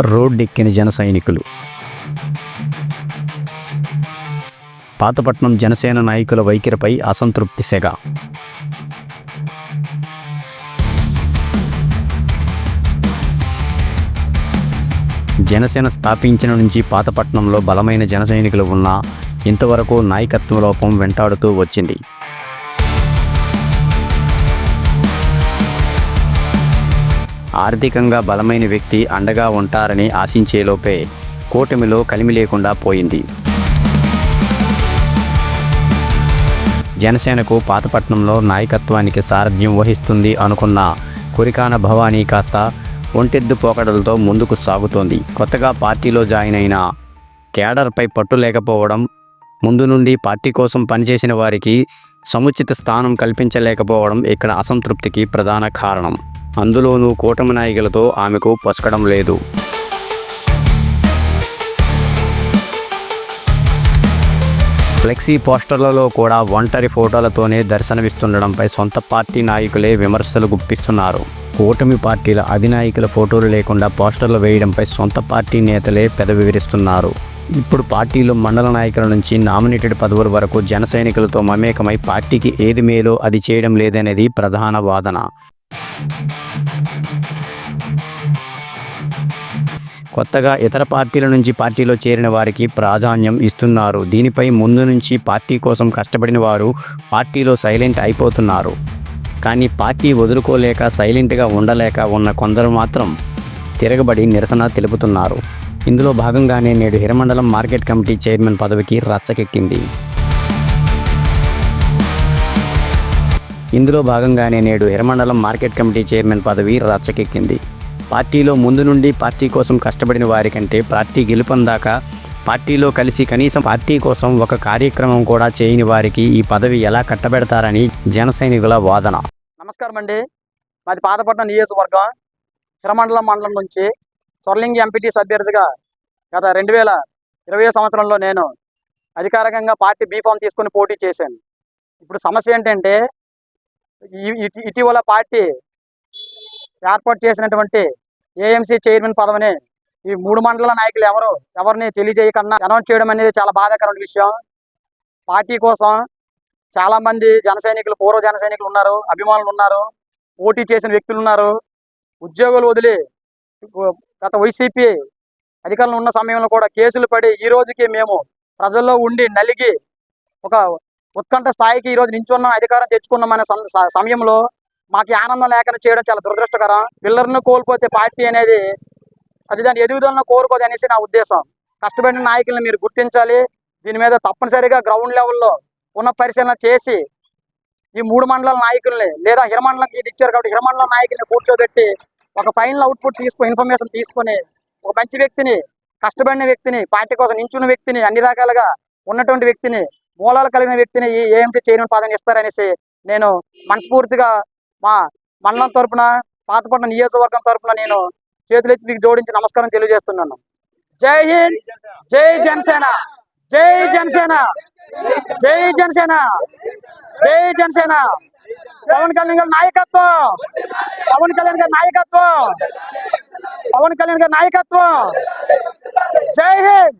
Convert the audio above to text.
రోడ్డెక్కిన జన సైనికులు. పాతపట్నం జనసేన నాయకుల వైఖరిపై అసంతృప్తి సెగ. జనసేన స్థాపించిన నుంచి పాతపట్నంలో బలమైన జన సైనికులు ఉన్నా ఇంతవరకు నాయకత్వ లోపం వెంటాడుతూ వచ్చింది. ఆర్థికంగా బలమైన వ్యక్తి అండగా ఉంటారని ఆశించేలోపే కూటమిలో కలిమి లేకుండా పోయింది. జనసేనకు పాతపట్నంలో నాయకత్వానికి సారథ్యం వహిస్తుంది అనుకున్న కురికాన భవానీ కాస్త ఒంటెద్దు పోకడలతో ముందుకు సాగుతోంది. కొత్తగా పార్టీలో జాయిన్ అయిన కేడర్పై పట్టు లేకపోవడం ముందు నుండి పార్టీ కోసం పనిచేసిన వారికి సముచిత స్థానం కల్పించలేకపోవడం ఇక్కడ అసంతృప్తికి ప్రధాన కారణం. అందులోనూ కూటమి నాయకులతో ఆమెకు పొసకడం లేదు. ఫ్లెక్సీ పోస్టర్లలో కూడా ఒంటరి ఫోటోలతోనే దర్శనమిస్తుండడంపై సొంత పార్టీ నాయకులే విమర్శలు గుప్పిస్తున్నారు. కూటమి పార్టీల అధినాయకుల ఫోటోలు లేకుండా పోస్టర్లు వేయడంపై సొంత పార్టీ నేతలే పెద వివరిస్తున్నారు. ఇప్పుడు పార్టీలో మండల నాయకుల నుంచి నామినేటెడ్ పదవుల వరకు జన సైనికులతో మమేకమై పార్టీకి ఏది మేలో అది చేయడం లేదనేది ప్రధాన వాదన. కొత్తగా ఇతర పార్టీల నుంచి పార్టీలో చేరిన వారికి ప్రాధాన్యం ఇస్తున్నారు. దీనిపై ముందు నుంచి పార్టీ కోసం కష్టపడిన వారు పార్టీలో సైలెంట్ అయిపోతున్నారు. కానీ పార్టీ వదులుకోలేక సైలెంట్గా ఉండలేక ఉన్న కొందరు మాత్రం తిరగబడి నిరసన తెలుపుతున్నారు. ఇందులో భాగంగానే నేడు హిరమండలం మార్కెట్ కమిటీ చైర్మన్ పదవికి రచ్చకెక్కింది. ఇందులో భాగంగానే నేడు హిరమండలం మార్కెట్ కమిటీ చైర్మన్ పదవి రచ్చకెక్కింది. పార్టీలో ముందు నుండి పార్టీ కోసం కష్టపడిన వారికంటే పార్టీ గెలుపొందాక పార్టీలో కలిసి కనీసం పార్టీ కోసం ఒక కార్యక్రమం కూడా చేయని వారికి ఈ పదవి ఎలా కట్టబెడతారని జన సైనికుల వాదన. నమస్కారం అండి. మాది పాతపట్నం నియోజకవర్గం. హిరమండలం మండలం నుంచి సొర్లింగి ఎంపీటీ అభ్యర్థిగా గత రెండు వేల ఇరవై సంవత్సరంలో నేను అధికారికంగా పార్టీ బీఫామ్ తీసుకొని పోటీ చేశాను. ఇప్పుడు సమస్య ఏంటంటే ఇటీవల పార్టీ ఏర్పాటు చేసినటువంటి ఏఎంసీ చైర్మన్ పదవిని ఈ మూడు మండల నాయకులు ఎవరు ఎవరిని తెలియజేయకన్నా అనౌన్స్ చేయడం అనేది చాలా బాధాకరమైన విషయం. పార్టీ కోసం చాలా మంది జన సైనికులు పూర్వ జన సైనికులు ఉన్నారు అభిమానులు ఉన్నారు పోటీ చేసిన వ్యక్తులు ఉన్నారు. ఉద్యోగులు వదిలి గత వైసీపీ అధికారంలో ఉన్న సమయంలో కూడా కేసులు పడి ఈ రోజుకి మేము ప్రజల్లో ఉండి నలిగి ఒక ఉత్కంఠ స్థాయికి ఈ రోజు నించున్న అధికారం తెచ్చుకున్నామనే సమయంలో మాకు ఆనందం లేకుండా చేయడం చాలా దురదృష్టకరం. పిల్లర్ను కోల్పోతే పార్టీ అనేది అది దాని ఎదుగుదలను కోరుకోదు అనేసి నా ఉద్దేశం. కష్టపడిన నాయకులను మీరు గుర్తించాలి. దీని మీద తప్పనిసరిగా గ్రౌండ్ లెవెల్లో పరిశీలన చేసి ఈ మూడు మండలాల నాయకుల్ని లేదా హిరమండలం ఇది ఇచ్చారు కాబట్టి హిరమండలం నాయకుల్ని కూర్చోబెట్టి ఒక ఫైనల్ అవుట్పుట్ తీసుకుని ఇన్ఫర్మేషన్ తీసుకొని ఒక మంచి వ్యక్తిని కష్టపడిన వ్యక్తిని పార్టీ కోసం నించున్న వ్యక్తిని అన్ని రకాలుగా ఉన్నటువంటి వ్యక్తిని మూలాలు కలిగిన వ్యక్తిని ఈ ఏఎంసీ చైర్మన్ పదవిని ఇస్తారనేసి నేను మనస్ఫూర్తిగా మా మండలం తరపున పాతపట్నం నియోజకవర్గం తరపున నేను చేతులెత్తి మీకు జోడించి నమస్కారం తెలియజేస్తున్నాను. జై హింద్ జై జనసేన జై జనసేన జై జనసేన జై జనసేన. పవన్ కళ్యాణ్ గారి నాయకత్వం పవన్ కళ్యాణ్ గారి నాయకత్వం పవన్ కళ్యాణ్ గారి నాయకత్వం. జై హింద్.